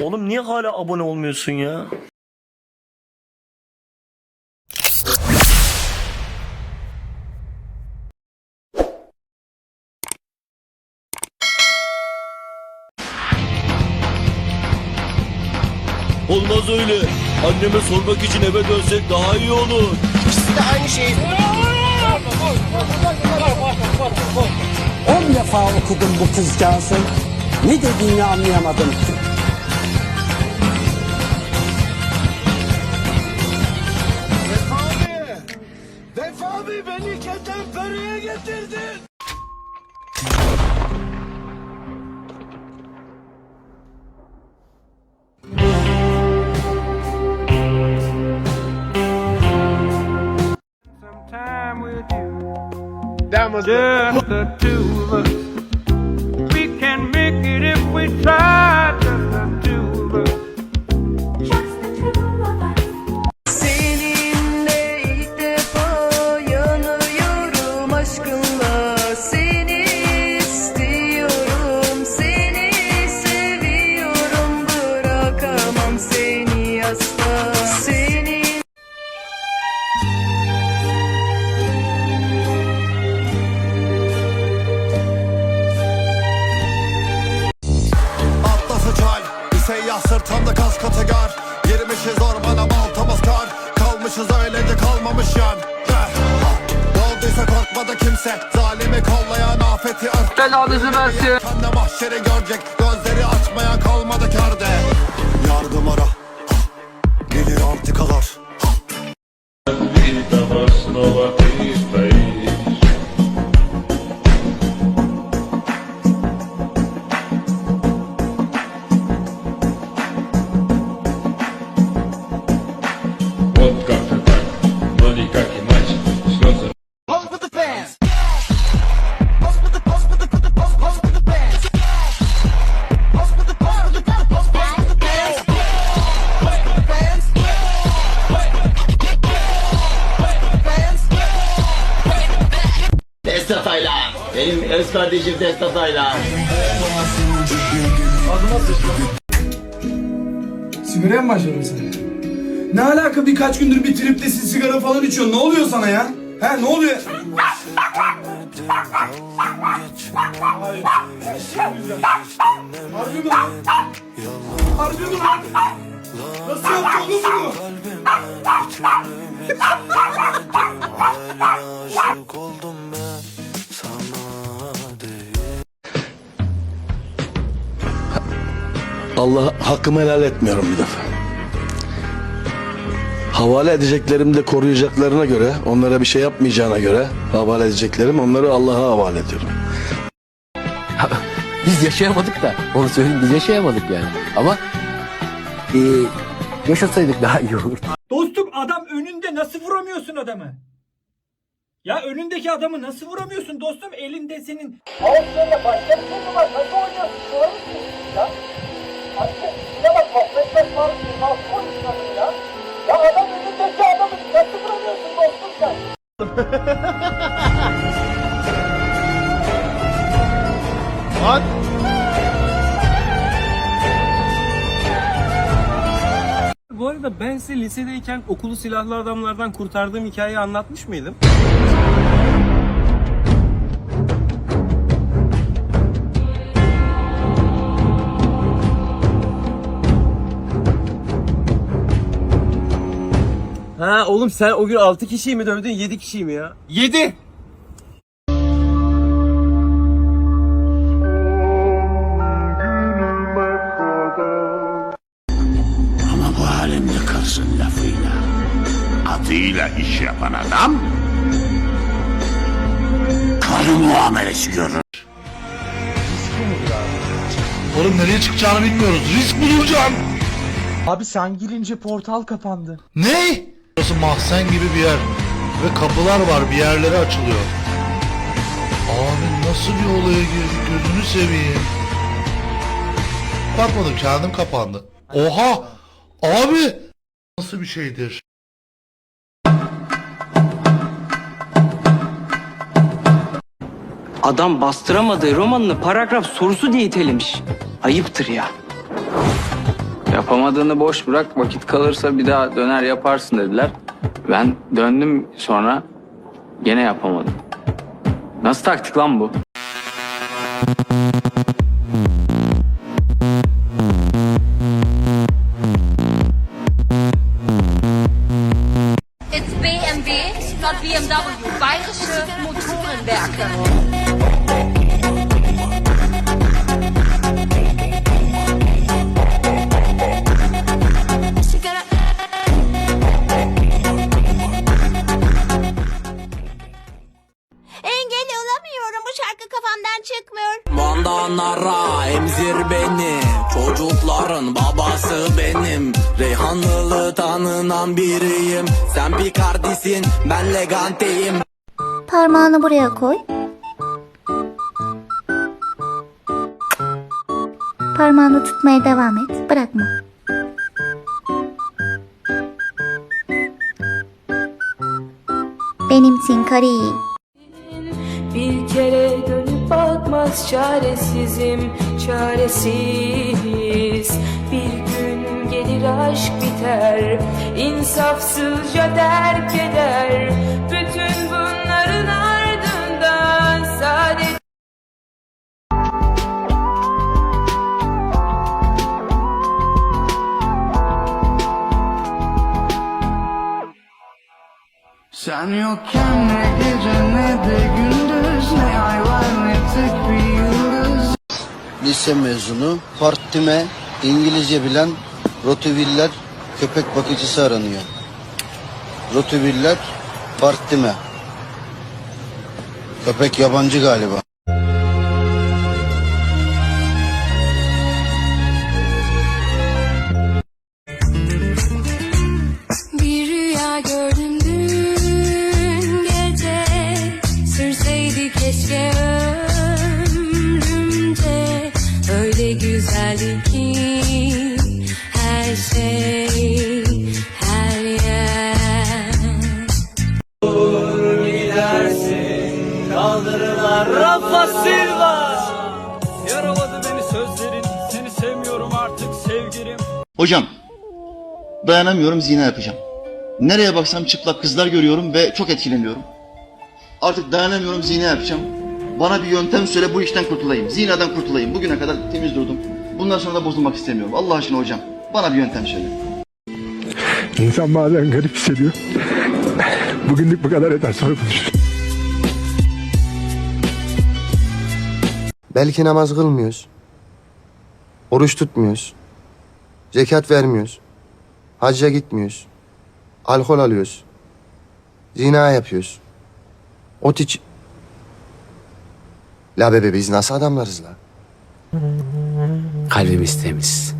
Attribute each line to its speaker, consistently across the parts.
Speaker 1: Oğlum niye hala abone olmuyorsun ya? Olmaz öyle. Anneme sormak için eve dönsek daha iyi olur.
Speaker 2: On defa okudum bu kızcağızın. Ne dediğini anlayamadım.
Speaker 3: Beni ketenpereye getirdin.
Speaker 4: some time with you. That was just the two of us.
Speaker 3: Kimse Zalimi kollayan afeti örttü
Speaker 4: Belanızı versin.
Speaker 3: Kendi mahşeri görecek Gözleri açmayan kalmadı kerde
Speaker 5: Benim öz kardeşim Testatayla.
Speaker 6: Sigaraya mı başladın sen? Ne alaka birkaç gündür bir triptesin sigara falan içiyorsun. Ne oluyor sana ya? He ne oluyor? Harbi mi lan? Harbi mi lan? Nasıl yaptın oğlum bunu?
Speaker 7: Allah hakkımı helal etmiyorum bir defa. Havale edeceklerim de koruyacaklarına göre, onlara bir şey yapmayacağına göre havale edeceklerim onları Allah'a havale ediyorum.
Speaker 8: Biz yaşayamadık da onu söyleyeyim biz yaşayamadık yani. Ama e, yaşasaydık daha iyi olurdu.
Speaker 9: Dostum adam önünde nasıl vuramıyorsun adamı? Ya önündeki adamı nasıl vuramıyorsun dostum elinde senin Ağustos'ta başka bir şey mi var? Nasıl oynuyorsun?
Speaker 1: Bu arada ben size lisedeyken okulu silahlı adamlardan kurtardığım hikayeyi anlatmış mıydım? Ha oğlum sen o gün 6 kişiyi mi dövdün 7 kişiyi mi ya? 7!
Speaker 5: Adıyla iş yapan adam karı muamelesi görür.
Speaker 3: Oğlum nereye çıkacağını bilmiyoruz. Risk bulacağım.
Speaker 6: Abi sen girince portal kapandı.
Speaker 3: Ne? Burası mahzen gibi bir yer. Ve kapılar var bir yerlere açılıyor. Abi nasıl bir olaya girdik gözünü seveyim. Kapatmadım kendim kapandı. Oha! Abi! Nasıl bir şeydir?
Speaker 9: Adam bastıramadığı romanını paragraf sorusu diye itelemiş. Ayıptır ya.
Speaker 10: Yapamadığını boş bırak vakit kalırsa bir daha döner yaparsın dediler. Ben döndüm sonra gene yapamadım. Nasıl taktik lan bu?
Speaker 2: Reyhanlılı tanınan biriyim Sen Picardisin ben Legante'yim
Speaker 11: Parmağını buraya koy. Parmağını tutmaya devam et. Bırakma. Benimsin Kari. Bir kere dönüp bakmaz çaresizim çaresiz aşk biter insafsızca terk eder. Bütün bunların ardından sadece
Speaker 8: Sen yokken ne gece ne de gündüz Ne ay var ne tek bir yıldız.
Speaker 2: Lise mezunu partime İngilizce bilen Rottweiler köpek bakıcısı aranıyor. Rottweiler partime Köpek yabancı galiba
Speaker 12: Rafa Silva! Yaraladı beni sözlerin, seni sevmiyorum artık sevgilim.
Speaker 2: Hocam dayanamıyorum zina yapacağım. Nereye baksam çıplak kızlar görüyorum ve çok etkileniyorum. Artık dayanamıyorum zina yapacağım. Bana bir yöntem söyle bu işten kurtulayım. Zinadan kurtulayım. Bugüne kadar temiz durdum. Bundan sonra da bozulmak istemiyorum. Allah aşkına hocam bana bir yöntem söyle.
Speaker 13: İnsan bazen garip hissediyor. Bugünlük bu kadar yeter sonra konuşuruz.
Speaker 2: Belki namaz kılmıyoruz. Oruç tutmuyoruz. Zekat vermiyoruz. Hacca gitmiyoruz. Alkol alıyoruz. Zina yapıyoruz. Ot iç... La bebe biz nasıl adamlarız la?
Speaker 14: Kalbimiz temiz.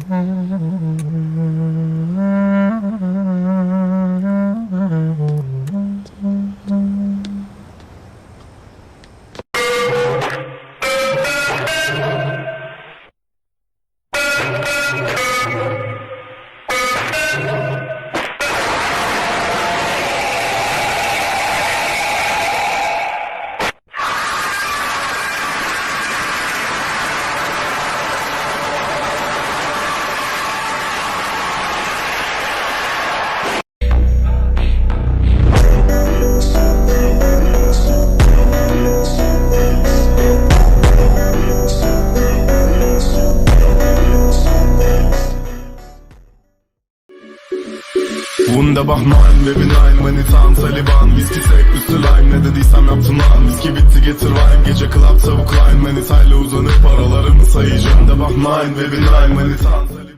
Speaker 15: Wunderbar nein, Baby nein, Manitan, Taliban. Viski tek, üstü lime, ne dediysem yaptım lan. Viski bitti getir wine, gece club tavuk line Manitayla uzanıp paralarımı sayacağım. Wunderbar nein, Baby nein, Manitan, Taliban